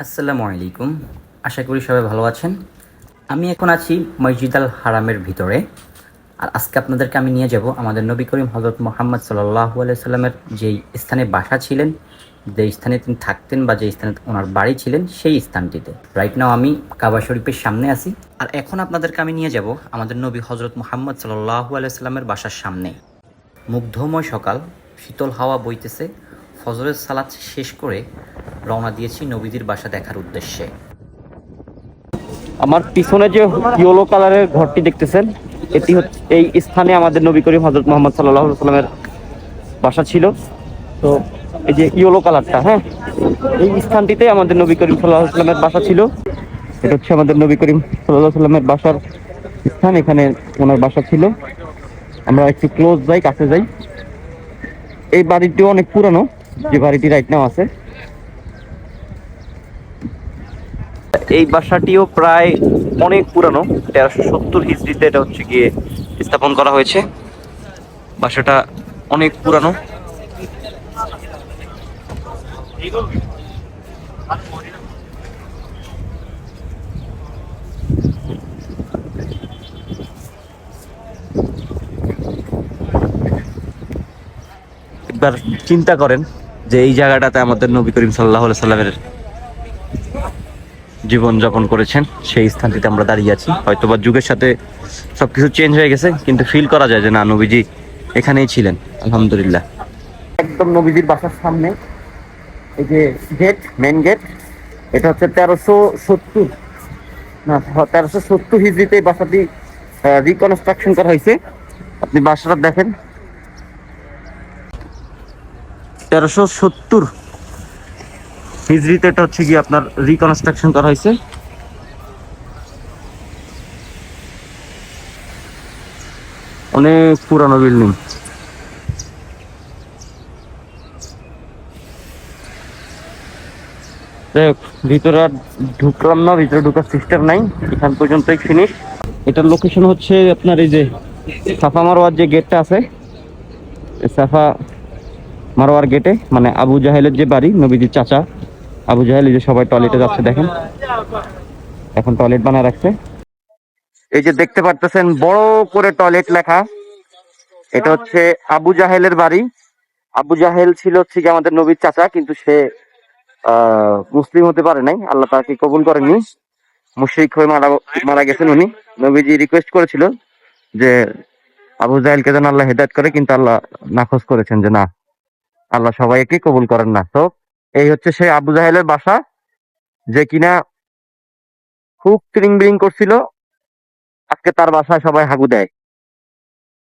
আসসালামু আলাইকুম। আশা করি সবাই ভালো আছেন। আমি এখন আছি মসজিদ আল হারামের ভিতরে। আর আজকে আপনাদেরকে আমি নিয়ে যাব আমাদের নবী করিম হজরত মোহাম্মদ সাল্লাহু সাল্লামের যেই স্থানে বাসা ছিলেন যে স্থানে তিনি থাকতেন বা যে স্থানে ওনার বাড়ি ছিলেন, সেই স্থানটিতে। রাইট নাও আমি কাবা শরীফের সামনে আছি। আর এখন আপনাদেরকে আমি নিয়ে যাব আমাদের নবী হজরত মোহাম্মদ সাল্লাহু সাল্লামের বাসার সামনে। মুগ্ধময় সকাল, শীতল হাওয়া বইতেছে, ফজরের সালাত শেষ করে রওনা দিয়েছি নবীদের বাসা দেখার উদ্দেশ্যে। আমার পিছনে যে ইয়েলো কালারের ঘরটি দেখতেছেন, এটি এই স্থানে আমাদের নবী করিম হজরত মোহাম্মদ সাল্লাহ সাল্লামের বাসা ছিল। তো এই যে ইয়েলো কালারটা হ্যাঁ? এই স্থানটিতে আমাদের নবী করিম সাল্লাহ সাল্লামের বাসা ছিল। এটা হচ্ছে আমাদের নবী করিম সাল্লাহ সাল্লামের বাসার স্থান, এখানে ওনার বাসা ছিল। আমরা একটু ক্লোজ যাই, কাছে যাই। এই বাড়িটিও অনেক পুরানো, যে বাড়িটি রাইট নাও আছে। এই বাসাটিও প্রায় অনেক পুরানো। তেরোশো সত্তর হিজড়িতে এটা হচ্ছে গিয়ে স্থাপন করা হয়েছে। বাসাটা অনেক পুরানো। একবার চিন্তা করেন যে এই জায়গাটাতে আমাদের নবী করিম সাল্লাহ সাল্লামের জীবন যাপন করেছেন, সেই স্থানটিতে আমরা দাঁড়িয়ে আছি। হয়তো বা যুগের সাথে সবকিছু চেঞ্জ হয়ে গেছে, কিন্তু ফিল করা যায় যে না, নবীজি এখানেই ছিলেন, আলহামদুলিল্লাহ। একদম নবীজির বাসার সামনে, এই যে গেট মেন গেট এটা হচ্ছে তেরোশো সত্তর, না, তেরোশো সত্তর হিজড়িতে এই বাসাটি রিকনস্ট্রাকশন করা হয়েছে। আপনি বাসাটা দেখেন। তেরোশো সত্তর হিজড়িতে এটা হচ্ছে কি আপনার রিকনস্ট্রাকশন করা হয়েছে। অনেক পুরানো বিল্ডিং ভিতরে আর ঢুকলাম না, ভিতরে ঢুকার সিস্টেম নাই, এখান পর্যন্তই ফিনিশ এটার লোকেশন হচ্ছে আপনার এই যে সাফা মারোয়ার যে গেটটা আছে সাফা মারোয়ার গেটে মানে আবু জাহেলের যে বাড়ি, নবীজির চাচা। আবু জাহেল এই যে সবাই টয়লেটে যাচ্ছে দেখেন। এখন টয়লেট বানায় রাখছে। এই যে দেখতে পারতেছেন বড় করে টয়লেট লেখা। এটা হচ্ছে আবু জাহেলের বাড়ি। আবু জাহেল ছিল হচ্ছে কি আমাদের নবীর চাচা কিন্তু সে আহ মুসলিম হতে পারে নাই। আল্লাহ তাকে কবুল করেননি। মুশরিক হয়ে মারা মারা গেছেন উনি। নবীজি রিকোয়েস্ট করেছিল যে আবু জাহেলকে যেন আল্লাহ হেদায়ত করে কিন্তু আল্লাহ নাকচ করেছেন যে না আল্লাহ সবাইকে কবুল করেন না। তো এই হচ্ছে সেই আবু জাহেলের বাসা, যে কিনা খুব ট্রিং বিরিং করছিল। আজকে তার বাসায় সবাই হাগু দেয়।